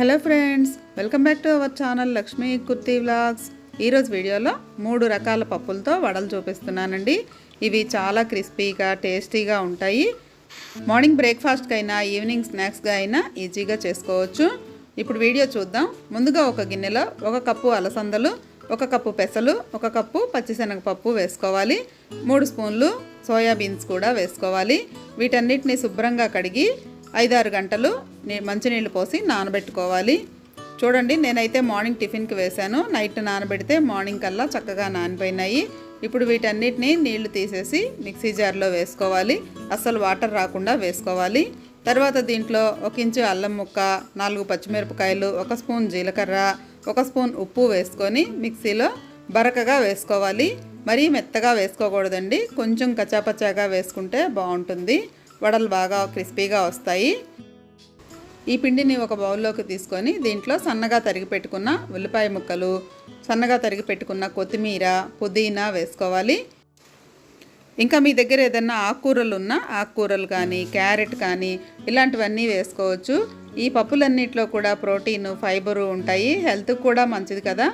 Hello friends welcome back to our channel Lakshmi kurti vlogs. ఈరోజు వీడియోలో మూడు రకాల పప్పులతో వడలు చూపిస్తున్నానండి. ఇవి చాలా క్రిస్పీగా టేస్టీగా ఉంటాయి. మార్నింగ్ బ్రేక్ఫాస్ట్కి అయినా ఈవినింగ్ స్నాక్స్గా అయినా ఈజీగా చేసుకోవచ్చు. ఇప్పుడు వీడియో చూద్దాం. ముందుగా ఒక గిన్నెలో ఒక కప్పు అలసందలు ఒక కప్పు పెసలు ఒక కప్పు పచ్చిశనగపప్పు వేసుకోవాలి. మూడు స్పూన్లు సోయాబీన్స్ కూడా వేసుకోవాలి. వీటన్నిటిని శుభ్రంగా కడిగి ఐదారు గంటలు నీ- మంచినీళ్ళు పోసి నానబెట్టుకోవాలి. చూడండి నేనైతే మార్నింగ్ టిఫిన్కి వేశాను. నైట్ నానబెడితే మార్నింగ్ కల్లా చక్కగా నానిపోయినాయి. ఇప్పుడు వీటన్నిటిని నీళ్ళు తీసేసి మిక్సీ జార్లో వేసుకోవాలి. అస్సలు వాటర్ రాకుండా వేసుకోవాలి. తర్వాత దీంట్లో ఒక ఇంచు అల్లం ముక్క నాలుగు పచ్చిమిరపకాయలు ఒక స్పూన్ జీలకర్ర ఒక స్పూన్ ఉప్పు వేసుకొని మిక్సీలో బరకగా వేసుకోవాలి. మరీ మెత్తగా వేసుకోకూడదండి. కొంచెం కచాపచాగా వేసుకుంటే బాగుంటుంది. వడలు బాగా క్రిస్పీగా వస్తాయి. ఈ పిండిని ఒక బౌల్లోకి తీసుకొని దీంట్లో సన్నగా తరిగి పెట్టుకున్న ఉల్లిపాయ ముక్కలు సన్నగా తరిగి పెట్టుకున్న కొత్తిమీర పుదీనా వేసుకోవాలి. ఇంకా మీ దగ్గర ఏదైనా ఆకుకూరలు ఉన్నా ఆకుకూరలు కానీ క్యారెట్ కానీ ఇలాంటివన్నీ వేసుకోవచ్చు. ఈ పప్పులన్నిట్లో కూడా ప్రోటీన్ ఫైబరు ఉంటాయి. హెల్త్కి కూడా మంచిది కదా.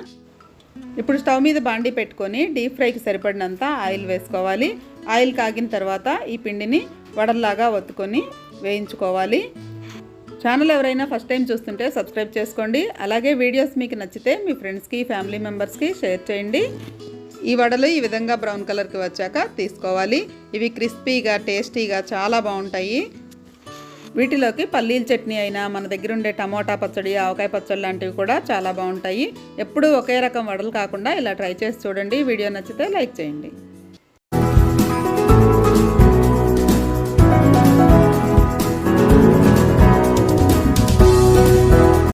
ఇప్పుడు స్టవ్ మీద బాండి పెట్టుకొని డీప్ ఫ్రైకి సరిపడినంత ఆయిల్ వేసుకోవాలి. ఆయిల్ కాగిన తర్వాత ఈ పిండిని వడల్లాగా ఒత్తుకొని వేయించుకోవాలి. ఛానల్ ఎవరైనా ఫస్ట్ టైం చూస్తుంటే సబ్స్క్రైబ్ చేసుకోండి. అలాగే వీడియోస్ మీకు నచ్చితే మీ ఫ్రెండ్స్కి ఫ్యామిలీ మెంబర్స్కి షేర్ చేయండి. ఈ వడలు ఈ విధంగా బ్రౌన్ కలర్కి వచ్చాక తీసుకోవాలి. ఇవి క్రిస్పీగా టేస్టీగా చాలా బాగుంటాయి. వీటిలోకి పల్లీల చట్నీ అయినా మన దగ్గర ఉండే టమోటా పచ్చడి ఆవకాయ పచ్చడి లాంటివి కూడా చాలా బాగుంటాయి. ఎప్పుడూ ఒకే రకం వడలు కాకుండా ఇలా ట్రై చేసి చూడండి. వీడియో నచ్చితే లైక్ చేయండి.